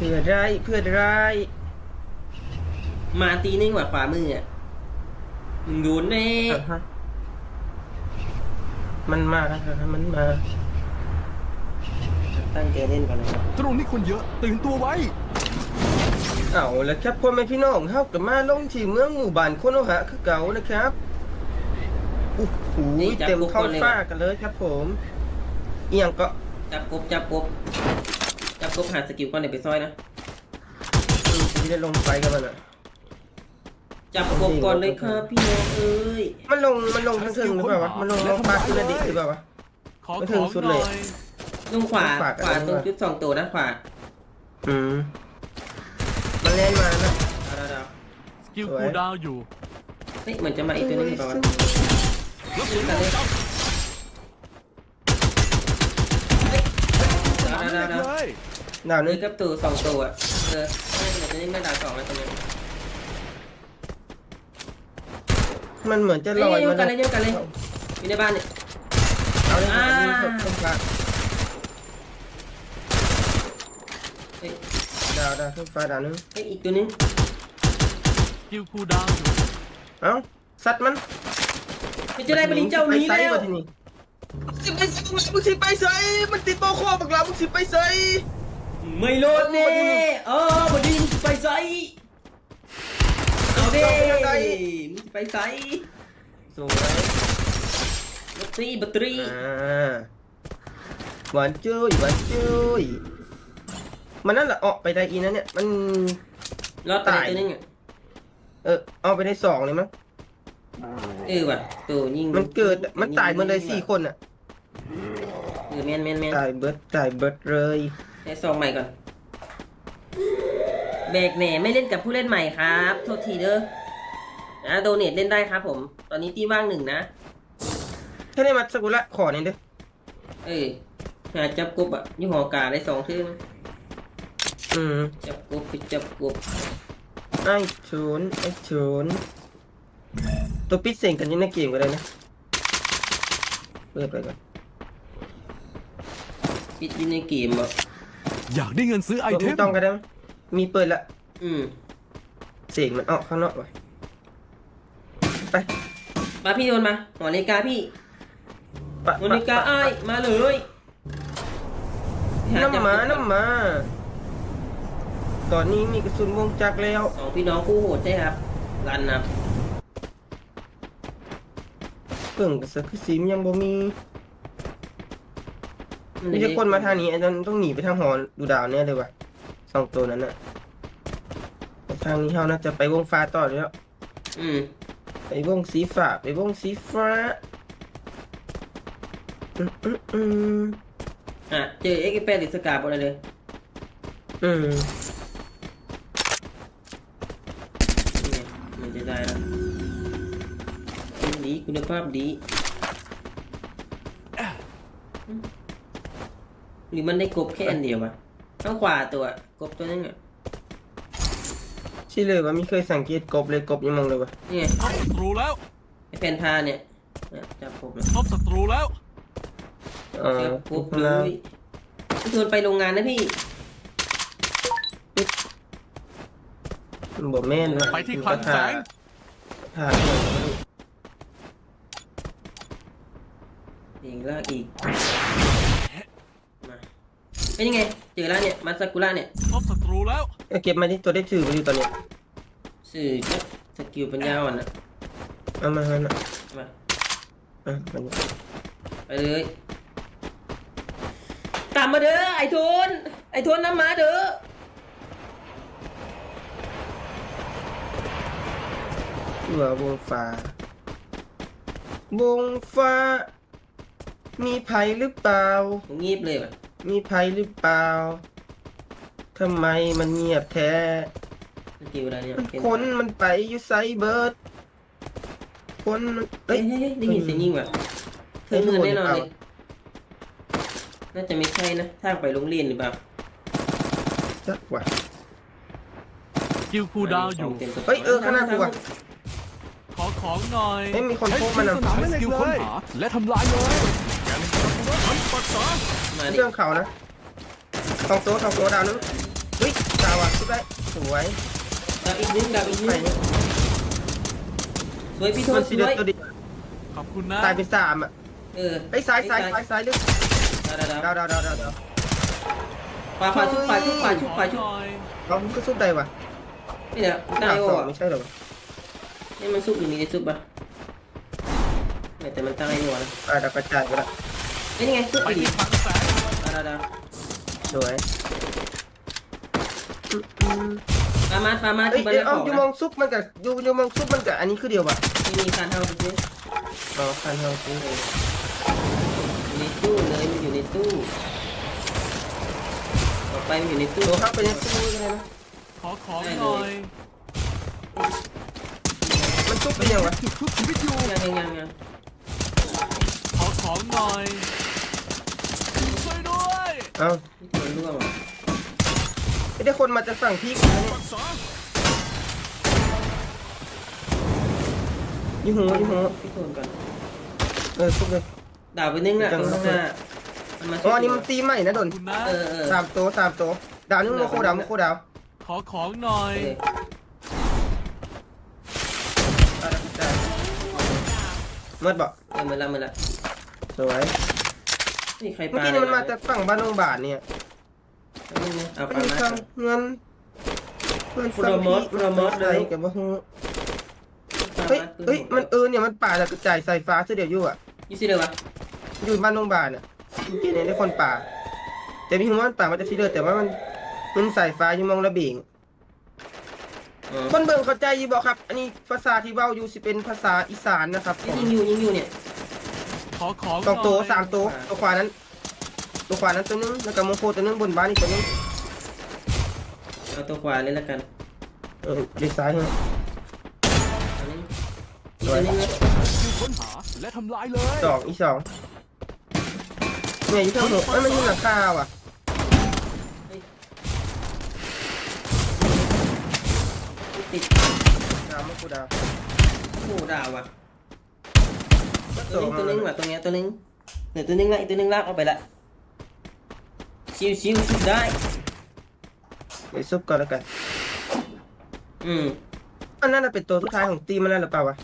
พื่อไรเพื่อไรมาตีนิ่งกว่าขวามืออะมึงโดนแน่อะฮะมันมาแล้วครับมันมา ตั้งใจเล่นก่อนนะครับตรงนี้คนเยอะ ตื่นตัวไว้ เอาแล้วครับพ่อแม่พี่น้องเฮากับมาลงที่เมืองหมู่บ้านโคโนฮะคือเก่านะครับโอ้โหเต็มท้องฟ้ากันเลยครับผมเอียงก็จับกบจับกบ จับกบหาสกิลก่อนเดี๋ยวไปซอยนะอืมที่ได้ลงไปกันมันอะจับกบก่อนเลยครับพี่น้องเอ้ยมันลงมันลงทางเทิงหรือเปล่าวะมันลงลงปลาสุดดิหรือเปล่าวะขอไม่ขถึงองสุดหเลน่ยอยลงขวาขวากันขวาแล้วตรงว่าจุดสองตัวนะขวาอืมมันเล่นมานะเอาดาวดาวสกิลสวยคูลดาวน์อยู่เฮ้ยเหมือนจะมาอีกตัวนึงหรือเปล่าวะ แล้วปืนลงจับ ดาวดาวดาวดาว เลย ดาวเลนึยงกับตัวสองตัวอะเออไม่เหมือนจะนี่ไม่ดาวสองแล้วตรงนี้มันเหมือนจะเฮ้ลยอยเดียมาวกันเลยเดียวกันเลยอยู่ในบ้านเนี่ยเอาเลยอ่ายิงเข้าตรงกลางเฮ้ยดาวดาวขึ้นฟ้าดาวนึงเฮ้ยอีกตัวนึงสกิลคูลดาวน์อยู่เอ้าซัดมันไม่จะได้บริเจ้านี้ไปไซแล้วส์ะทีนี้สิไปสิมึงสิไปใส่มันติดโปคอบักลามึงสิไปใส่ ไม่โลดเน่เออบดีมึงไปไซเอาดิมึงไปไซสวยบัตรีบัตรีอ่าหวานจุ้ยหวานจุ้ยมันนั่นแหละออกไปได้อีนั่นเนี่ย มันรอดตายตัวนึงอะเออ เอาไปได้สองเลยมั้งเออว่ะตัวยิงมันเกิดมันตายหมันเลยสี่คนอะเออแมนแมนแมนตายเบิร์ดตายเบิร์ดเลย ให้ซองใหม่ก่อนเบรกแหน่ไม่เล่นกับผู้เล่นใหม่ครับ โทษทีเด้อนะโดเนทเล่นได้ครับผม ตอนนี้ตีว่างหนึ่งนะ ถ้าได้มาสกุละขอนี่เด้อเออหาจับกบอะยี่ห้อกาได้สองทื่อมั้งอืมจับกบไปจับกบไอ้ชูนไอ้ชูนตัวปิดเสียงกันอยังในเกมก็ได้นะเปิดไปก่อนปิดอยู่ในเกมอะ อยากได้เงินซื้อไอเทไม่มต้องก็ได้มั้ยมีเปิดละ อืม เสียงมันออกข้างนอกไปไปมาพี่โดนมาหัวนาฬิกาพี่ปะหัวนาฬิกาอ้ายมาเลยหจับน้ำหมาน้ำหมา ตอนนี้มีกระสุนวงจักรแล้ว สองพี่น้องคู่โหดใช่ครับ รันนะเพิ่งกระสักคือสีมยังบ่มี มีแต่คนมาทางนี้ไอ้นั่นต้องหนีไปทางหอดูดาวเนี่ยเลยว่ะสองตัวนั้นน่ะแต่ทางนี้เฮาน่าจะไปวงฟ้าต่อแล้ว อืมไปวงสีฟ้าไปวงสีฟ้าอืมอืมอืมอะเจอเอ็กซ์แปดหรือสกาบอะไรเลย อืมนี่ไงมันจะได้แล้วดีคุณภาพดี หรือมันได้กบแค่อันเดียววะต้องขวาตัวกบตัวนึงอะชื่อเลยว่ามีเคยสังเกตกบเลยกบยังมองเลยว่ะนี่ไงพบศัตรูแล้วไอแผ่นพาเนี่ยเนี่ยจับกบเลยพบศัตรูแล้วอ๋อจับกบเลแล้วยพี่ชวนไปโรงงานนะพี่บ่แม่นว่ะไปที่คลังแสงผ่าอีกแล้วอีกมา เป็นยังไงเจอแล้วเนี่ยมาซากุระเนี่ยพบศัตรูแล้วเอ้ยเก็บมาที่ตัวได้ถือไปอยู่ตอนเนี้ยสื่อจับสกิลปัญญาอ่อนอะเอามาเอามามาอะมันไปเลยตามมาเด้อไอ้ทุนไอ้ทุนน้ำมาเด้อเหือวงฟ้าวงฟ้า มีภัยหรือเปล่าผมงีบเลยว่ะ มีภัยหรือเปล่าทำไมมันเงียบแท้สกิลอะไรเนี่ยมันเป็นคนมันไปอยู่ไซเบิร์ด คนมันเฮ้เอ้ยยเฮ้ยเฮ้ยได้ยินเสียงยิงว่ะเธอเมือนแน่นอนเลยน่าจะไม่ใช่นะทางไปโรงเรียนหรือเปล่าจักว่ะสกิลคูลดาวน์อยู่เฮ้ยเออข้างหน้ากูว่ะ ขอของหน่อยเฮ้ยมีคนโทรมานำใช้สกิลค้นหาและทำลายเลย มาดิ เรื่องเขานะสองตัวสองตัวดาวนึงเฮ้ยดาวอะชุบได้สวยดาวอีกนึงดาวอีกนึไปงนี่สวยพี่โทมัษนสสีเดือวยตัวเดียวขอบคุณนะตายเป็นสามอะเออไอ้ยซ้ายซ้ายซ้ายซ้ายลึกดาวดาวดาวดาวดาวดาวดาวดาวขวาขวาชุบขวาชุบขวาชุบขวาชุบหน่อยเราก็ซุบได้ว่ะนี่เนี่ยได้ดาวโอ้สองไม่ใช่เหรอวะนี่มันซุปหรือมีไอ้ซุปปะไม่แต่มันตั้งไอ้หัวนะอ่าดาวกระจายไปละเอ้ย นี่ไงซุปไปอีกดิที่ฟังแสงดาวดาวดาวสวยปามาปามาเอ้ยที่บ้านเอ้ยขเอาองอยู่นะมองซุปมันกับอยู่อยู่มองซุปมันกับอันนี้คือเดียวป่ะไม่มีการเท่าซื้ออ๋อคันเฮาซื้ออยู่ในตู้เลยมันอยู่ในตู้ต่อไปมันอยู่ในตู้ตัวเข้าไปในตู้ก็ได้นะขอของหน่อยมันซุปเป็นยังวะ ถูกทุกชีวิตอยู่ยังยังยังยังขอของหน่อยช่วยด้วย เอ้านี่ตัวร่วงอะไม่ได้คนมาจะสั่งพี่กันนะเนี่ยยี่หูยี่หูพี่โทนก่อนเออซุปเลยดาวไปนึงน่ะตรงข้างหน้ามันมาอ๋ออันนี้มันตีใหม่นะดนคุณนะเออเออสามตัวสามตัวดาวนึงโมโคดาวโมโคดาวขอของหน่อยเอออ่าดาวกระจายเมื่อบอกเออมันละมันละสวย นี่ใครเมื่อปากี้นี่มันมาจากฝั่งบ้านโรงพยาบาลเนี่ยเอาไม่ปามีมาทางเงินเพื่อนสั่งพี่ใส่กับว่าฮูเฮ้ยเฮ้ยมันเออเนี่ยมันป่าจากกระจายสายฟ้าเสียเดียวอยู่อะยี่สิเลยวะอยู่บ้านโรงพยาบาลอะที่เนี่ยได้คนป่า แต่พี่ฮูว่ามันป่ามันจะที่เดิมแต่ว่ามันมันสายฟ้าอยู่มองระเบียงอ๋อคนเบิ่งเข้าใจอยู่บ่ครับ อันนี้ภาษาที่เว้าอยู่สิเป็นภาษาอีสานนะครับผมยิงอยู่ยิงอยู่เนี่ย ขอของหสน่องตัวอยสามตัวตัวขวานั้น ตัวขวานั้นตัวนึงแล้วก็โมโคตัวนึงบนบ้านอีกตัวนึงเอาตัวขวาเลยละกันเออดีซ้ายให้อันนี้อีกตัวนึงนะผู้ค้นหาและทำลายเลยสองอีกสองเนี่ยอยู่ข้างหัวเอ้ยมันอยู่หลังคาว่ะติดดาวมะกูดาวโอ้ดาวว่ะ ตัวนึงตัวนึงว่ะตรงเนี้ยตัวนึงเดี๋ยวตัวนึงละอีกตัวนึงลากออกไปละชิวชิวชิวได้เดี๋ยวซุปก่อนแล้วกันอืมอันนั้นน่ะเป็นตัวสุดท้ายของตีมันแล้วหรือเปล่าวะ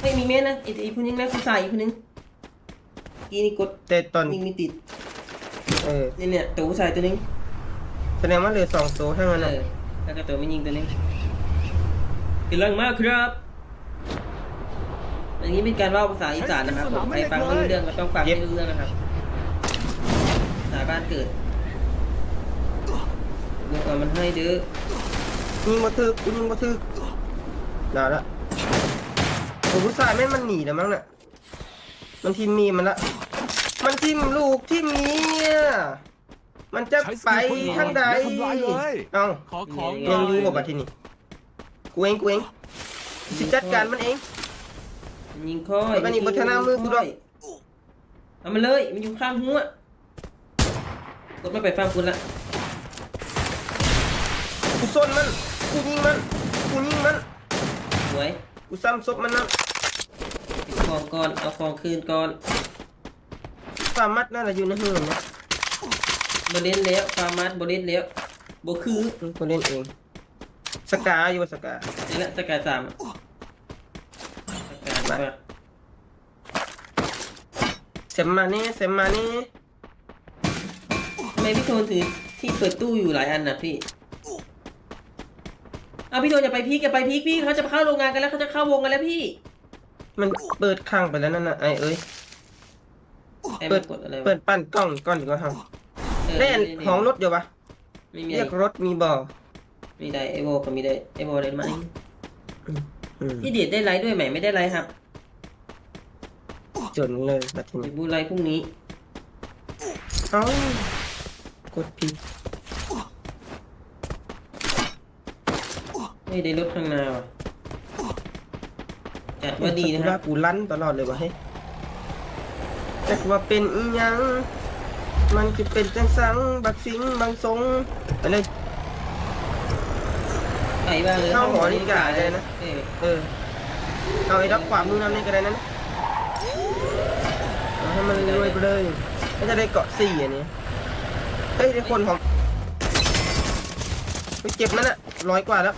เฮ้ยมีเมนนะอีกอีกคนนึงนะผู้ชายอีกคนนึงกีนี่กดแต่ตอนยิงไม่ติดเออนี่เนี่ยตัวผู้ชายตัวนึงแสดงว่าเหลือสองตัวเท่านั้นเอน่ะอแล้วก็ตัวไม่ยิงตัวนึงกำลังมากครับ อันนี้เป็นการเล่าภาษาอีสานนะครับผมใครฟังไม่รู้เรื่องก็ต้องฟังให้รู้เรื่องนะครับภาษาบ้านเกิดเรื่องเอามันให้เด้อยิงมาทึกยิงมาทึกนานละโอ้ผู้ชายแม่งมันหนีแล้วมั้งน่ะมันทีมมีมันละ มันทีมลูกที่เมียมันจะไปทางใดเอ้าขอของหยัน่งออยู่ยกับบัดทีนี้กูเองกูเองสิจัดการมันเอง ยิงค่อยมันนี่บ่ชนะมือกูดอกเอามันเลย มันอยู่ข้างหัวกดไม่ไปฟังคุณละกูส้นมัน กูยิงมัน กูยิงมันสวยกูซ้ำศพมันนะเอาของก่อน เอาของคืนก่อนฟามัดน่าจะอยู่ในหื้อนะบเล่นแล้วฟาร์มัสบเล่นแล้วบคือกูเล่นเอง สกาอยู่ว่าสกานี่แหละสกายสาม สกายว่าเสมมานี่เสมมานี่ทำไมพี่โทนถือที่เปิดตู้อยู่หลายอันน่ะพี่เอาพี่โทนอย่าไปพีกอย่าไปพีกพี่เขาจะเข้าโรงงานกันแล้วเขาจะเข้าวงกันแล้วพี่ มันเปิดข้างไปแล้วนั่นน่ะไอ้เอ้ยไอ้เปิมัดนกดอะไรวะเปิดปั้นกล้องก่อนดีกว่าครับเออเล่นนี่ของรถเดี๋ยววะไม่มีเรียกรถมีบ่อมีได้ไอโบก็มีได้ไอโบได้ไหมอืม พี่เดียดได้ไลฟ์ด้วยไหมไม่ได้ไลฟ์ครับจนเลยบัดทีเดี๋นี้ยวบูไลฟ์พรุ่งนี้เอ้ากดผิดไม่ได้รถข้างหน้าว่ะจัดว่าดีนะคว่ารับกูลั่นตลอดเลยวะเฮ้ยแต่ว่าเป็นอีหยัง มันจะเป็นจังสังบักสิงบางทรงไปเลยไปบ้างเลยเข้าหอนี่กะเลยนะ เออเออเอาไอ้รับความมือนำนี่ก็ได้นั้นเอาให้มันรวยไปเลยก็จะได้เกาะสี่อันนี้เฮ้ยได้คนของไปเก็บมันอะร้อยกว่าแล้ว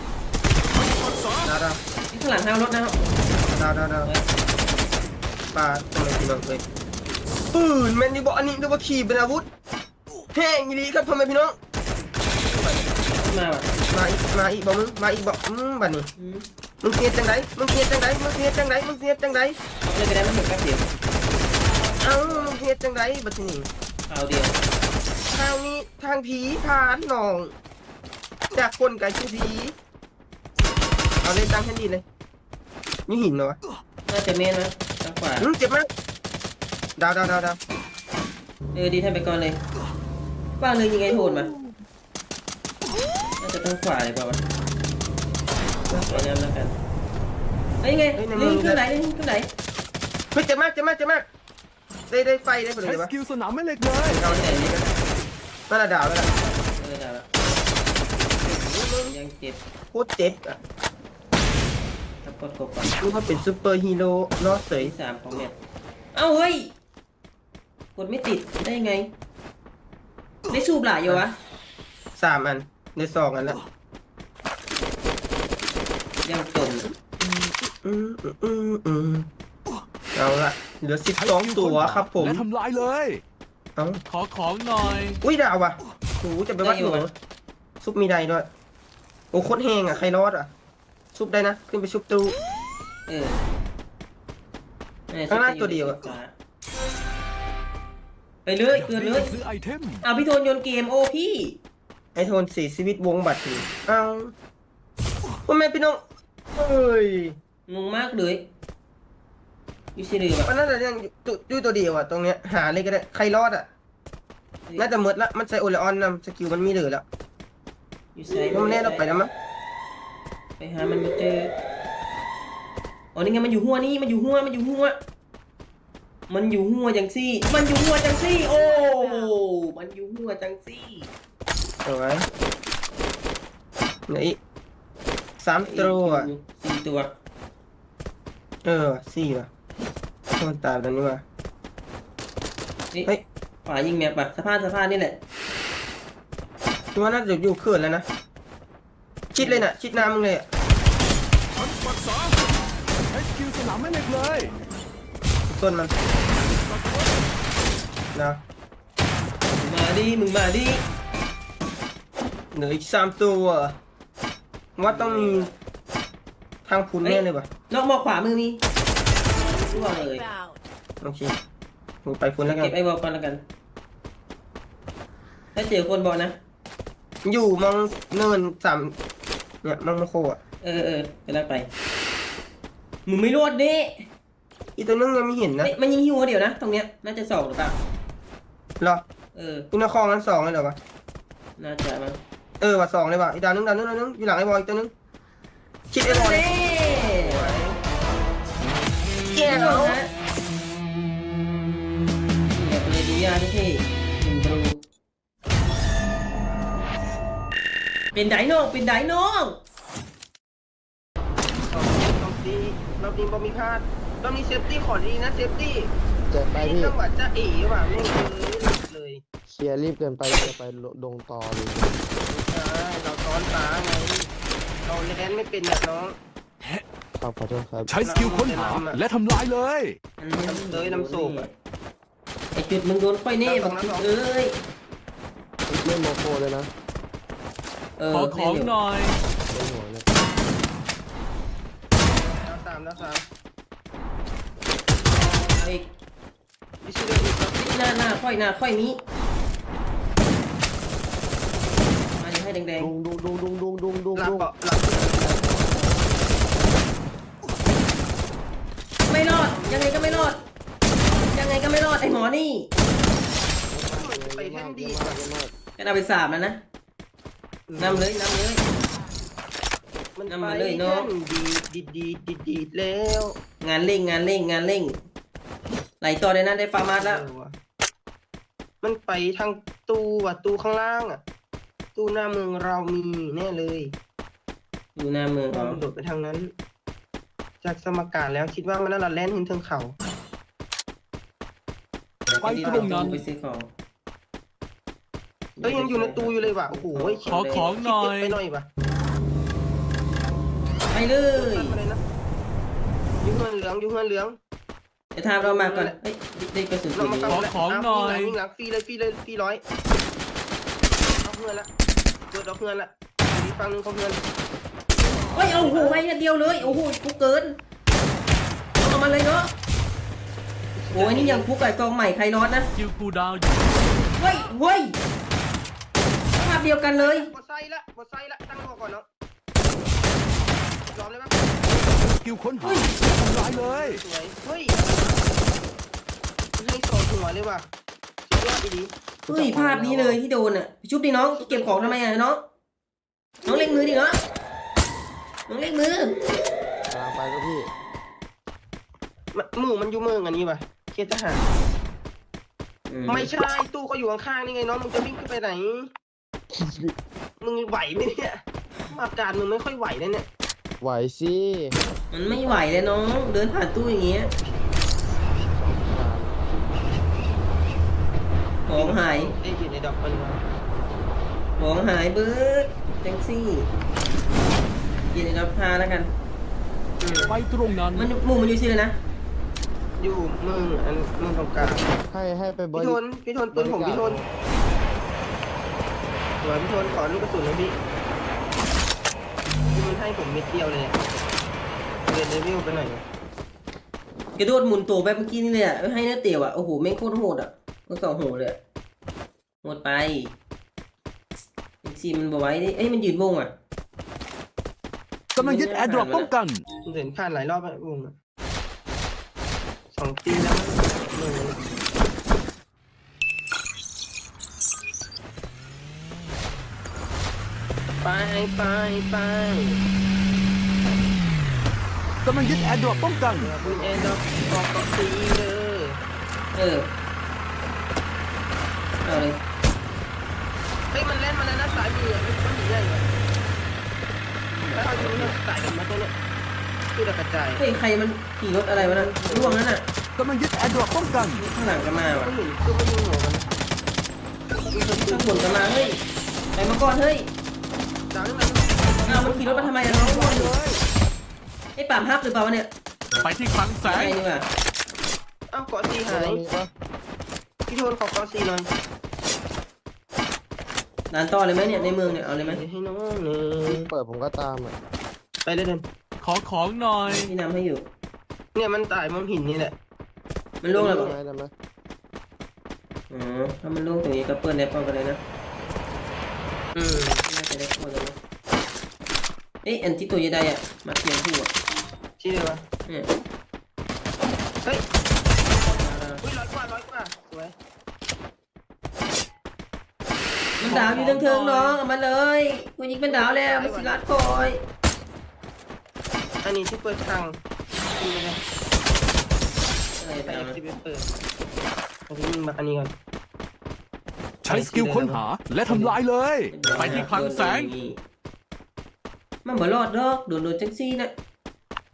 ดาวดาวนี่ข้างหลังห้าวรถนะครับดาวดาวดาวปลาทำไมพี่น้องเอ้ยปืนแมนนี่บอกอันนี้เรียกว่าขี่เป็นอาวุธแห้งอีหลีครับพ่อแม่พี่น้องขึ้นมาว่ะมาอีกมาอีกบอกมึงมาอีกบอกอืมบัดนี้อื มมึงเสียจังไดมึงเสียจังไดมึงเสียจังไดมึงเสียจังไดเอาเลยไปได้ไม่ถึงแป๊บเดียวเอ้ามึงเสียจังไดบัดนี้เอาเดียวทางนี้ทางผีผ่านหนอง จากคนไก่ชื่อผีเอาเลยตั้งแค่นี้เลยนี่หินเหรอวะน่าจะเมนนะทางขวาอืมเจ็บมากดาวดาวดาวดาวเออดีท่านไปก่อนเลยว่างเลยยังไงโทนมาน่าจะทางขวาเลยเปล่าวะ ไปย้ำแล้วกันเอ้ไงนี่เครื่อไหนนี่คือไหนเฮ้ยเจ็บมากเจ็บมากเจ็บมากได้ได้ไฟได้ผลใช้เลสยวะกิลสนามแม่เหล็กเลยเอาเลยนั่นแหละดาวแล้วละเออได้แล้วยังเจ็บโคตรเจ็บอะทับกดกบก่อนนี่เขาเป็นซูเปอร์ฮีโร่รอเสยที่สามของเนี่ยเอ้าเฮ้ยกดไม่ติดได้ยังไงได้สูบหลายอยู่วะสามอันในสองอันแล้ว ยังจนอืมอืมอืมอืมเอาละเหลือสิบใช้สองสกิลตัวค้นหาครับผมและทำลายเลย เอาขอของหน่อย อุ้ยดาวว่ะโหจะไปวัดหนูซุปมีใดด้วย โอ้โคตรแห้งอะใครรอดอะ ซุปได้นะ ขึ้นไปซุปตู้เออเออข้างล่างตัวเดียวอะไปเลยเกินเลยซื้อไอเทมเอาพี่โทนโยนเกมโอ้พี่ ไอโทนสีชีวิตวงบัตรทีเอาพ่อแม่พี่น้อง เฮ้ยงงมากเลยยูซิเรือมันน่าจะยังอยู่ตัวอยู่ตัวเดียวอะตรงเนี้ยหาเลยก็ได้ใครรอดอะน่าจะหมดละมันใส่โอเลออนนะสกิลมันมีเหลือแล้วยูไซเพราะมันแน่เราไปแล้วมั้งไปหามันมาเจออ๋อนี่ไงมันอยู่หัวนี่มันอยู่หัวมันอยู่หัวมันอยู่หัวจังซี่ มันอยู่หัวจังซี่ โอ้ มันอยู่หัวจังซี่สวยไหนอีก สามตัวสี่ตัว เออสี่ว่ะโทษตามตอนนี้ว่ะเฮ้ยเฮ้ยขวายิงแมปปะสะพานสะพานนี่แหละคิดว่าน่าจะอยู่เขื่อนแล้วนะ ชิดเลยน่ะ ชิดน้ำมึงเลยอะฉันปักษาใช้สกิลสนามแม่เหล็กเลยส่วนมันนะมาดิมึงมาดิเหลืออีกสามตัว ว่าต้องมีทางพุนแน่เลยป่ะนอกมอกขวามือมีร่วงเลยโอเคผมไปพุนแล้วกันเก็บไอ้บอลก่อนแล้วกัน ถ้าเจอคนบอกนะ อยู่มองเนินสามเนี่ยมองโมโคอะเออเออไปแล้วไปมึงไม่รอดดิอีตัวนึงยังไม่เห็นนะเอ้ยมันยิงหัวเดี๋ยวนะ ตรงเนี้ยน่าจะสองหรือเปล่าเหรอ เอออีนครมันสองเลยเหรอวะน่าจะมั้ง เออว่ะสองเลยว่ะอีดาวนึงดาวนึงดาวนึงอยู่หลังไอ้บอยอีกตัวนึงชิดไอ้บอยเด้แก้วนะอย่าไปเลยดูยาที่ที่หนึ่งบรูเป็นไดโนเป็นไดโนรอบนี้รอบนี้บอมีพลาดรอบนี้เซฟตี้ขอดีนะเซฟตี้เกินไปนี่พี่จังหวะจะเอ๋ว่ะไม่งเลยหลุดเลยเคลียร์รีบเกินไปจะไปลงต่อเลยใช่เราซ้อนฟ้าไงเราแลนไม่เป็นแบบน้องครับขอโทษครับใช้สกิลค้นหาและทำลายเลยเลยน้ำสูบอะไอจุดมึงโดนค่อยแน่บอกจุดเอ้ยไม่โมโคเลยนะเออขอของหน่อยเป็นหัวเลยแล้วสามแล้วสามไอ้วิชิเดอร์อีกครับหน้าหน้าค่อยหน้าค่อยนี้มาเดี๋ยวให้ แดงดุงดุงดุงดุงดุงดุงดุงหลับดุงเปาะหลับๆไม่รอด ยังไงก็ไม่รอด ยังไงก็ไม่รอดไอหมอนี่ไปแท่นดีเยอะมากเยอะมากกันเอาไปสามแล้วนะนำเลยนำเลย มันนำไปมาเลยแท่เนาะนดีดีดีดีดีแล้วงานเร่งงานเร่งงานเร่งไหลต่อเลยนะได้ฟาร์มาสแล้ว เออว่ะมันไปทางตู้ว่ะตู้ข้างล่างอะ ตู้หน้าเมืองเรามีแน่เลยอยู่หน้าเมืองอ๋อมันโดดไปทางนั้น จากสมการแล้วคิดว่ามันน่าจะแล่นขึ้นเทิงเขาไปตรงนั้น ไปซื้อของเอ้ยยังอยู่ในตู้อยู่เลยว่ะโอ้โหเขียนขอเลยของหน่อยเก็บไปหน่อยว่ะไปเลยทำอะไรนะยุ่งเงินเหลืองยุ่งเงินเหลืองเดี๋ยวทามเรามาก่อนเฮ้ยได้กระสุนปืเรานมานี้กำขอของหน่อย วิ่งหลังฟรีเลยฟรีเลยฟรีร้อยเอาเงินละ เกิดเอาเงินละอีกฝั่งหนึงเขาเงินเฮ้ยเอาโอ้โหไปนัดเดียวเลยโอ้โหฟุกเกินเอามาเลยเนาะโอ้ยนี่ยังฟุกไก่กองใหม่ใครร้อนนะคิวคูลดาวน์อยู่เฮ้ยเฮ้ยภาพเดียวกันเลยบดไซละบดไซละตั้งหัวก่อนเนาะยอมเลยปะคิวค้นหาทำลายเลยสวยเฮ้ยให้สองหัวเลยว่ะสุดยอดดี เฮ้ยภาพนี้เลยที่โดนอะชุบดิน้องเก็บของทำไมอะน้องน้องเล่งมือดิเนาะน้องเล่งมือกำลังไปก็พี่มันหมู่มันอยู่เมืองอันนี้ว่ะเคียทหารไม่ใช่ตู้ก็อยู่ข้างๆนี่ไงน้องมึงจะวิ่งขึ้นไปไหนมึงไหวไหมเนี่ยอาการมึงไม่ค่อยไหวเลยเนี่ยไหวสิมันไม่ไหวเลยน้องเดินผ่านตู้อย่างเงี้ย ของหายได้อยู่ในดอกมันมาของหายเบิร์ดแท็กซี่ยินดีรับพาแล้วกันอืมไปตรงนั้นมันหมู่มันอยู่ที่เลยนะ อยู่เมืองอันเมืองตรงกลางให้ให้ไปบพี่ริทนพี่ทนปืนผมพี่ทนสวยพี่ทนขอลูกกระสุนหนะพี่พี่มันให้ผมเม็ดเดียวเลยอะเดินเลเวลไปหน่อยกระโดดหมุนตัวแบบเมื่อกี้นี่เลยอะให้เนื้อเตี๋ยวอะโอ้โหแม่งโคตรโหดอะ ทั้งสองโหดเลยอะโหดไปแท็กซี่มันบอกไว้ดิเอ้ยมันยืนวงอะกำลังยึดแอร์ดรอปป้องกันเดินผ่านหลายรอบแล้ววงอะสองปีแล้วมั้งเมืองไปไปไปกำลังยึดแอร์ดรอปป้องกันคุณแอนดอกออกกับซีเลยเออ เอาเลยเฮ้ยมันเล่นมาแล้วนะสายมืออะมันก็หนีได้เหรอแล้วเอาอยู่เนี่ยสายกันมาตัวเนี้ยคือจะกระจายเฮ้ยใครมันขี่รถอะไรวะนั่นร่วงนั่นน่ะกำลังยึดแอร์ดรอปป้องกันข้างหลังก็มาก็ว่ะหมุนคือไม่ยิงหัวกันมีคนปืข้านงบนก็มาเฮ้ยไปมาก่อนเฮ้ยดาวนี่มันอ้าวมันขี่รถมาทำไมอะน้องร่วงอยู่ไอ้ป่ามฮับหรือเปล่าวะเนี่ยไปที่คลังแสไอ้งนี่ว่ะเอ้าเกาะซีหายมีปะ พี่โทนขอเกาะซีหน่อยด่านต่อเลยไหมเนี่ยในเมืองเนี่ยเอาเลยไหมให้น้องเนี่พี่ยเปิดผมก็ตามอะไปเลยเดินขอของหน่อยพี่นำให้อยู่ เนี่ยมันตายมันหินนี่แหละ มันล่วงแล้วได้ปะไหมได้ไหมอ๋อถ้ามันล่วงตรงนี้ก็เปิดแนปป้องกันเลยนะอืมน่าจะได้ป้องกันนะเอ๊ะอันที่ตัวยัดได้อะมาเทียมผู้อะชี้เลยวะเนี่ยเฮ้ยอุ้ยร้อยกว่าร้อยกว่า สวยมันดาวอยู่เทิงๆน้องเอามาเลยกูยิงเป็นดาวแล้วมันสิลัดคอยอันนี้ที่เปิดทางนี่เลยอะไรไปไปเอาที่ไปเปิดเอาที่ยิงมาอันนี้ก่อนใช้สกิลค้นหาและทำลายเลย ไปที่คลังแสง มันบ่รอดดอกโดนโดนจังซี่นะ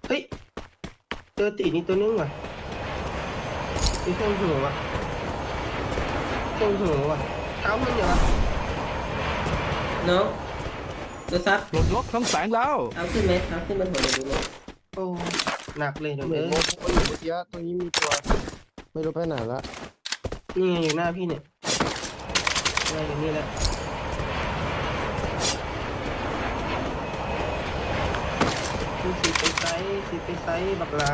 เฮ้ยเจอตีนี่ตัวนึงว่ะมีเครื่องหัวว่ะเครื่องหัวว่ะเท้ามันเดี๋ยววะน้องตัวซับปลดล็อกคลังแสงแล้วเอาขึ้นไหมเอาขึ้นบนหัวเลยดูไหมโอ้หนักเลยเดี๋ยวเหมืเลอนยโมโหอยู่เมื่อกี้ตรงนี้มีตัว ไม่รู้ไปไหนละนี่ไงอยู่หน้าพี่เนี่ยนี่อยู่นี่แหละคือสีไปไซส์สีไปไซส์บักลา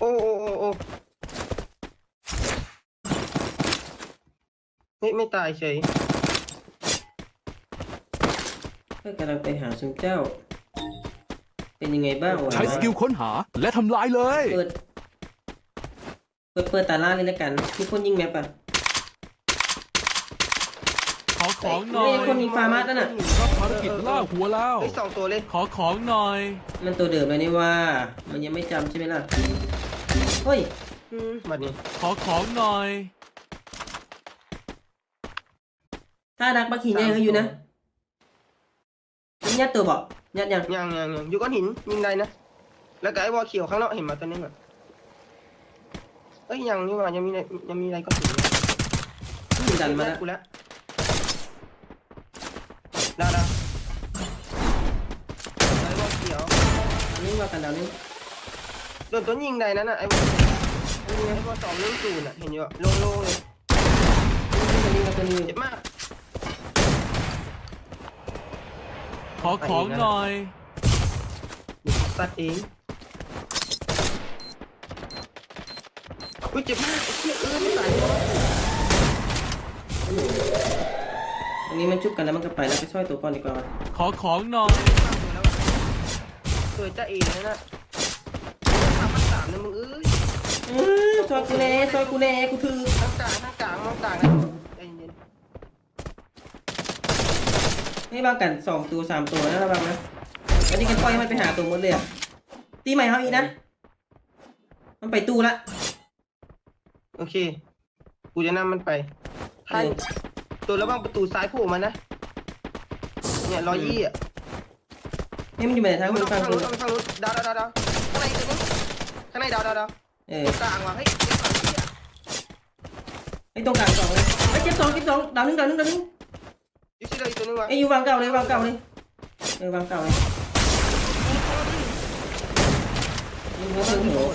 โอ้โอ้โอ้โอ้ เฮ้ยไม่ตายเฉยก็กำลังไปหาซุนเจ้า เป็นยังไงบ้างวะใช้สกิลค้นหาและทำลายเลย เปิด เปิดเปิดตาล่าเลยแล้วกันมีคนยิงแมปอะขอของหน่อไม่ยใช่คนยิงฟาร์มาสนั่นน่ะรับภารกิจล่าหัวแล้วเฮ้ยสองตัวเลยขอของหน่อย มันตัวเดิมเลยนี่ว่า มันยังไม่จำใช่ไหมล่ะ เฮ้ย อืมบัดนี้ ขอของหน่อย ถ้าดักบักหินยังอยู่นะมันยัดตัวบอกยัดยังยังยังยังอยู่ก้อนหินยิงได้นะแล้วก็ไอ้วอลเขียวข้างนอกเห็นมาตัวนึงอะเอ้ยยังนี่หว่ายังมีอะไรยังมีอะไรก็ถึงกดันมาแล้วกูแล้วดาวดาวไอ้บอลเขียวอันนี้ว่ากันดาวนี้โดนตัวยิงใดนั้นน่ะไอ้บอลไอ้บอลสองเรื่องศูนย์อะเห็นอยู่อะโล่งๆเลยตัวนี้กับตัวนี้เจ็บมาก ขอของหน่อยเดี๋ยวตัดเองอุ้ยเจ็บมากไอ้เหี้ยเอ้ยไม่ตายเลยอันนี้มันชุบกันแล้วมันก็ไปแล้วไปช่วยตัวก่อนดีกว่าขอของหน่อย สวยจ้าเอ๋เลยนะสามพันสามเนี่ยมึงเอ้ยเออช่วยกูแน่ช่วยกูแน่กูถือทั้งกลางทั้งกลางมองกลางนะใจเย็น ให้บางกันสองตัวสามตัวนะระวังนะอันนี้กันปล่อยให้มันไปหาตัวหมดเลยอะตีใหม่เขาอีกนะ มันไปตู้ละ โอเค กูจะนำมันไปท่านตัวระวังประตูซ้ายโผล่มานะ เนี่ยรอยยี่อะให้มันอยู่ในทางมัมืนอต้องฟังข้างกูนู้นต้องข้างนู้นดาวดาวดาวดาวข้างในตัวนึงข้างในดาวดาวดาวเออตรงกลางว่ะเฮ้ยเจ็บฝั่งที่อะไอ้ตรงกลางสองเลยไอ้เจ็บสองเจ็บสองดาวหนึงดาวหนึงดาวหนึง อยู่ที่เลยตัวนึงว่ะไอ้อยู่วางเก่าเลยวางเก่าเลยเออวางเก่าเลยยิงหัวถึงหัว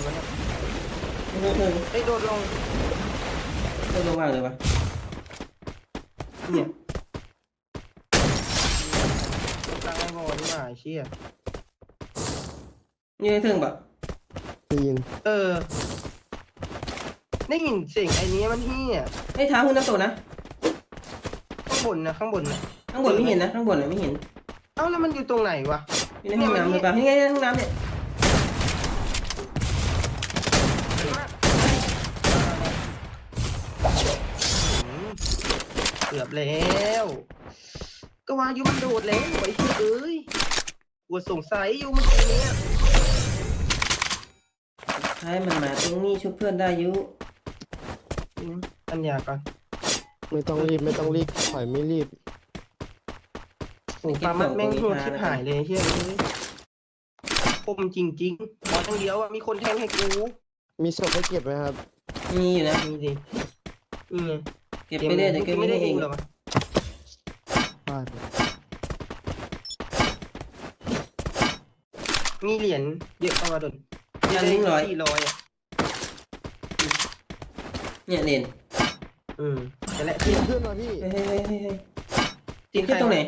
ยิงหัวถึงไอ้ยโดดลงโดนลงวางเลยวะเนี่ยตรงกลางไอ้บอลนี่หว่าไอ้เชี่ยยิงให้ถึงปะได้ยินเออได้ยินเสียงไอ้นี้มันเฮียไอ้เท้าคุณน้ำตกนะข้างบนนะข้างบนนะข้างบนไม่เห็นนะข้างบนน่ะไม่เห็นเอ้าแล้วมันอยู่ตรงไหนวะอยู่ในห้องน้ำเลยปะนี่ไงในห้องน้ำเนี่ยเกือบแล้ว ก็ว่าอยู่มันโดดแล้วไอ้เหี้ยเอ้ยกลัวสงสัยอยู่เมื่อกี้เนี้ยให้มันมาตรงนี้ช่วยเพื่อนได้อยุอืมอันยาก่อน ไม่ต้องรีบไม่ต้องรีบถอยไม่รีบโอ้ปลามัดแม่งโหดชิบหายเลยไอ้เฮียเอ้ยคมจริงๆขอทั้งเดียวอะมีคนแทงให้กู มีศพให้เก็บไหมครับ มีอยู่นะมีดินี่ไงเก็บไปเรื่อยเดี๋ยวเก็บไม่ไม่ได้ได้เอเองงหรอกวะได้ไปมีเหรียญเยอะกว่าดนยันลิงร้อยสี่ร้อยอะเนี่ยเล่นอืม แต่นแหละพี่ขึ้นมาพี่เฮ้ยเฮ้ยเฮ้ยเฮ้ยเฮ้ยตีขึ้นตรงไหน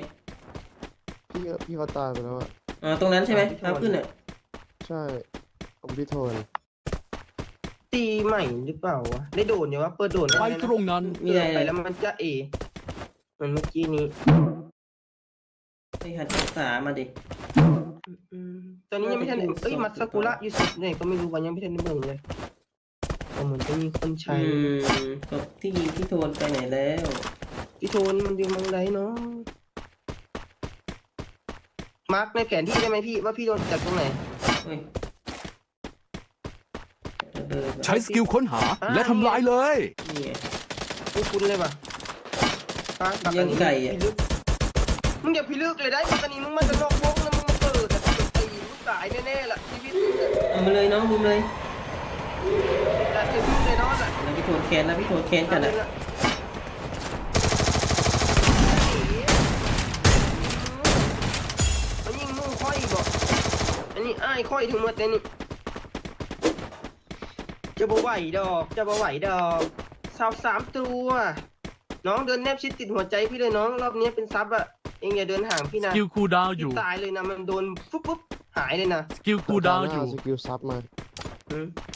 พี่พี่เขาตายไปแล้วอะอ๋อตรงนั้นใช่ไหมเท้าขึ้นอะใช่ผมพี่โทนตีใหม่หรือเปล่าวะได้โดนอยู่วะเปิดโดนไปด้นะตรงนั้นมีอะไรไปเลยแล้วมันจะเอเหมือนเมื่อกี้นี้ไปหัดศึกษามาดิอืมตอนนี้ยังไม่ทันได้เอ้ยมัตสกุระยูสุเนี่ยก็ไม่รู้ว่ายังไม่ทันได้เบิ่งเลยแต่ เหมือนจะมีคนใช้อืมศพที่ยิงที่โทนไปไหนแล้วพี่โทนมันอยู่เมังไรเนาะมาร์กในแผนที่ได้ไหมพี่ว่าพี่โดนจากตรงไหน เฮ้ยเดินๆใช้สกิลค้นหาและทำลายเลย นี่ไง ไม่คุ้นเลยป่ะป้าปักยังไก่อะ พิลึกมึงอย่าพิลึกเลยได้ปักอันนี้มึงมาจะนอกวงแล้วมึงมาเปิดแต่ตีมึงตายแน่ๆล่ะชีวิตมึงเนี่ยเอามาเลยน้องบุมเลย แต่ถึงมึงเลยนอนอะแล้วพี่โทนแค้นแล้วพี่โทนแค้นกันอะมันยิงมู่ค่อยบอกอันนี้อ้ายค่อยถึงหมดเลยนี่จะบ่ไหวดอกจะบ่ไหวดอกสาวสามตัว น้องเดินแนบชิดติดหัวใจพี่เลยน้องรอบนี้เป็นซับอะเองอย่าเดินห่างพี่สนะกิลคูลดาวน์อพี่ยู่ตายเลยนะมันโดนฟุ๊บฟุ๊บหายเลยนะสกิลคูลดาวน์อยู่สกิลซับมา อืม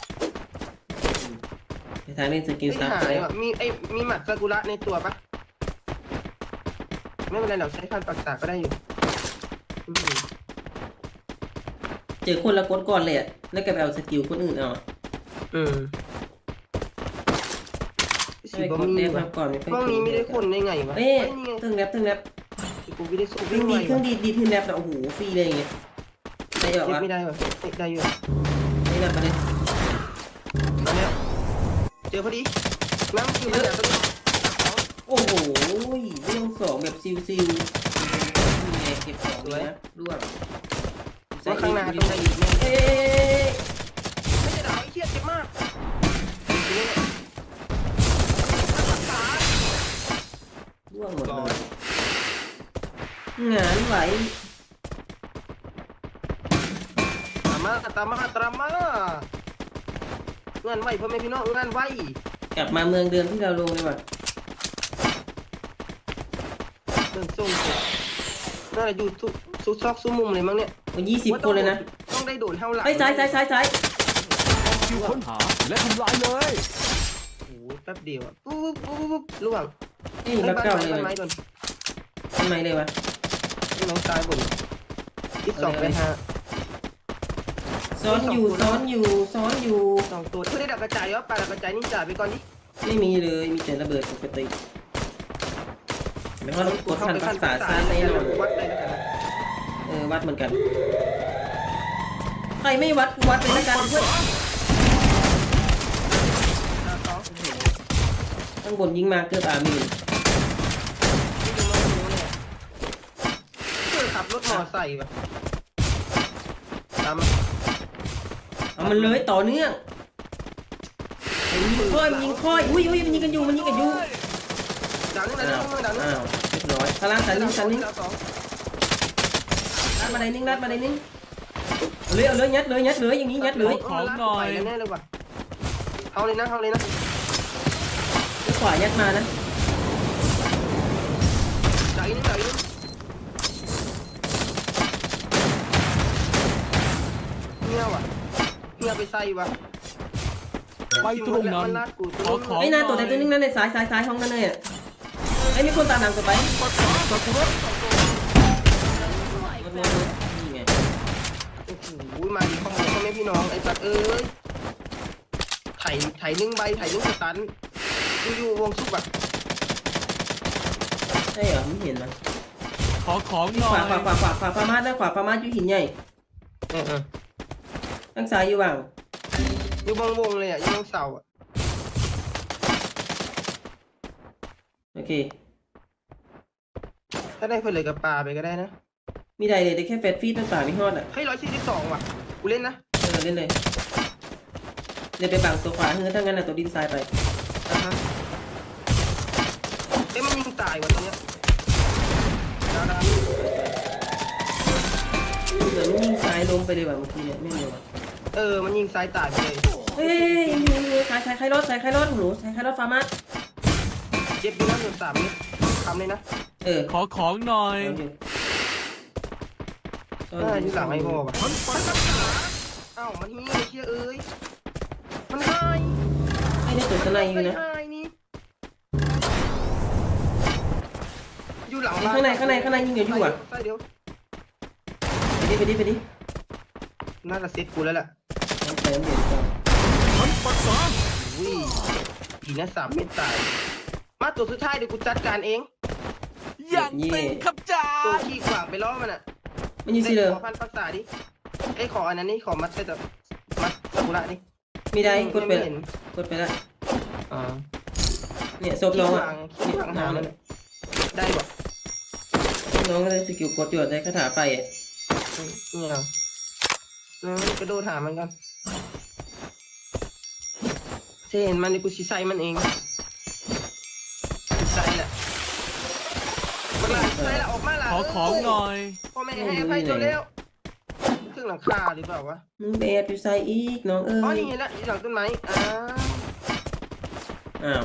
ไป ทางเล่นสกิลไม่ซับหาไปยว่ะมีไอ้มีหมัดซากุระในตัวปะไม่เป็นไรหรอกใช้ฟันปักตาก็ได้อยู่อืมเจอคนละกดก่อนเลยอะแล้วก็ไปเอาสกิลคนอื่นเอาอะอืมไม่สิได้บ่กดมีแนบว่ะมาก่อนไม่ค่อยห้องนี้ไม่ได้คนได้ไงวะเอ้ยเฮ้ยนี่ไงเครื่องแรปเครื่องแรปกูไม่ได้สู้เครื่องดีดเครื่องดีดดีดเครื่องแรปแต่โอ้โหฟรีเลยอย่างเงี้ยได้หรอเก็บวะไม่ได้วะเฮ้ยได้อยู่ได้แรปมาเลยตอนเนี้ย เจอพอดีน้ำกินเลยอะตอนนี้โอ้โหเรื่องสองแบบซิวซิวนี่ไงเก็บของเลยนะร่วงว่าข้างหน้าต้องได้อีกแน่เอ้ยไม่ใช่ดาวไอ้เหี้ยเจ็บมากจริงๆเนี่ยงานไหวตามมาตามมาตามมา เงินไหวพ่อแม่พี่น้องเงินไหวกลับมาเมืองเดิมที่เราลงเลยว่ะเรื่องส่งเสร็จน่าจะอยู่ทุกทุกซอกทุกมุมเลยมั้งเนี่ยโอ้ยี่สิบคนเลยนะ ต้องได้โดนเท่าไหร่ไอ้ยซ้ายซ้ายซ้ายซ้ายคิวค้นหาและทำลายเลยโอ้ยแป๊บเดียวอะปุ๊บปุ๊บปุ๊บปุ๊บล่วงเอ้ยรับเก้าเลยต้นว่ะไม้โดนทำไมเลยวะน้องตายบนที่สองไปฮะ ซ้อนอยู่ซ้อนอยู่ซ้อนอยู่สองตัวเพื่อได้ดับกระจายวะปลาดับกระจายนี่จ่ายไปก่อนดิไม่มีเลยมีแต่ระเบิดปกติไม่ว่าเรากดทันภาษาซ่าแน่นอนวัดเลยแล้วกันนะเออวัดเหมือนกัน ใครไม่วัดกูวัดเลยละกันเพื่อนดาวสองข้างบนยิงมาเกือบอามีนที่ดูมาดูเนี่ยเพื่อขับรถมอไซค์ปะ มันเลยต่อเนื่องยิงค่อยมันยิงค่อยอุ้ยอุ้ยมันยิงกันอยู่มันยิงกันอยู่ดาวนึงดาวอ้าวนึงดาวนึงอ้าวเรียบร้อยพลังสันนิงสันนิงดาวสองรัดมาได้นึงรัดมาได้นึงเอาเลยเอาเลยยัดเลยยัดเลยอย่างนี้ยัดเลยของหน่อย ไปแน่เลยว่ะเอาเลยนะเอาเลยนะขวายัดมานะ ดาวอีกนิดดาวอีกนิดเงี้ยว่ะ เงี้ยไปใส่ว่ะไปตรงนั้นมัลาดกูขอของไอ้หนาตัวแต่ตัวนึงนั่นในซ้ายซ้ายซ้ายห้องนั่นเลยอะไอ้มีคนตามหลังตัวไปรถรถรถนี่ไงโอ้โหมาดีข้อมูลพ่อแม่พี่น้องไอ้สัตว์เอ้ยไถไถนึ่งใบไถนึ่งสตันอยู่ๆวงซุปอะใช่เหรอไม่เห็นนะขอของหน่ขอวายขวาขวาขวาขวาพม่าด้านขวาพม่าอยู่หินใหญ่เออเออ ข้างซ้ายอยู่ว่างอยู่วงวงเลยอะอยู่วงเสาอะโอเค ถ้าได้เพื่อนเลยกับปลาไปก็ได้นะ มีใดเลยได้แค่แฟตฟีดต่างๆไม่ฮอดอะเฮ้ยร้อยสี่สิบสองว่ะ กูเล่นนะเออเล่นเลยเล่นไปบังตัวขวาเฮ้ยถ้างั้นน่ะตัวดินซ้ายไปอะฮะเอ้ยมันยิงตายว่ะตรงเนี้ยดาวดาวเหมือนยิงซ้ายลงไปเลยว่ะเมื่อกี้เนี่ยไม่เลยว่ะ เออ มันยิงซ้ายตายไปเลยเฮ้ยยิงยิงยิงซ้ายซ้ายใครรอดซ้ายใครรอดหนูซ้ายใครรอดฟาร์มาสเจ็บอยู่นะหนึ่งสามเมตรทำเลยนะเออขอของหน่อยเอาอยู่น่าอยู่หลังไอ้โม่ว่ะมันปันเอ้ามันมีไอ้เชี่ยเอ้ย มันหายไอ้ได้ตัวสไนอยู่นะมัหายนี่อยู่หลังข้างในข้างในข้างในยิงอยู่อยู่อะใส่เดียวไปดิไปดิไปดิน่าจะเซ็ตกูแล้วแหละ น้ำเติมเดี๋ยวก่อนอุ้ยอีนะสามเมตตาย มาตัวสุดท้ายเดี๋ยวกูจัดการเอง อย่างเตึงครับจ้าตัวนขี้ขวางไปล้อมันอะมันอยู่สิเลยขอพันภาษาดิไอ้ขออันนั้นนี่ขอมัดใส่ตัวมัดสกุระดิมีได้กดไปละกดไปละอ่าเนี่ยศพน้องอะขี้ขวางหามันได้บ่น้องก็เลยสกิลกดอยู่ได้คาถาไปอะเนี่ยเรออกระโดดหามันกัน เห็นมันในกูชิใส่มันเองชิใส่แหละมันละใส่ละออกมาละขอของหน่อย พ่อแม่ให้อภัยจนแล้วเครื่องหลังคาหรือเปล่าวะ มึงไปแอบอยู่ไซอีกน้องเอ้อ๋อยนี่เห็นละอยู่หลังต้นไม้อ่าอ้าว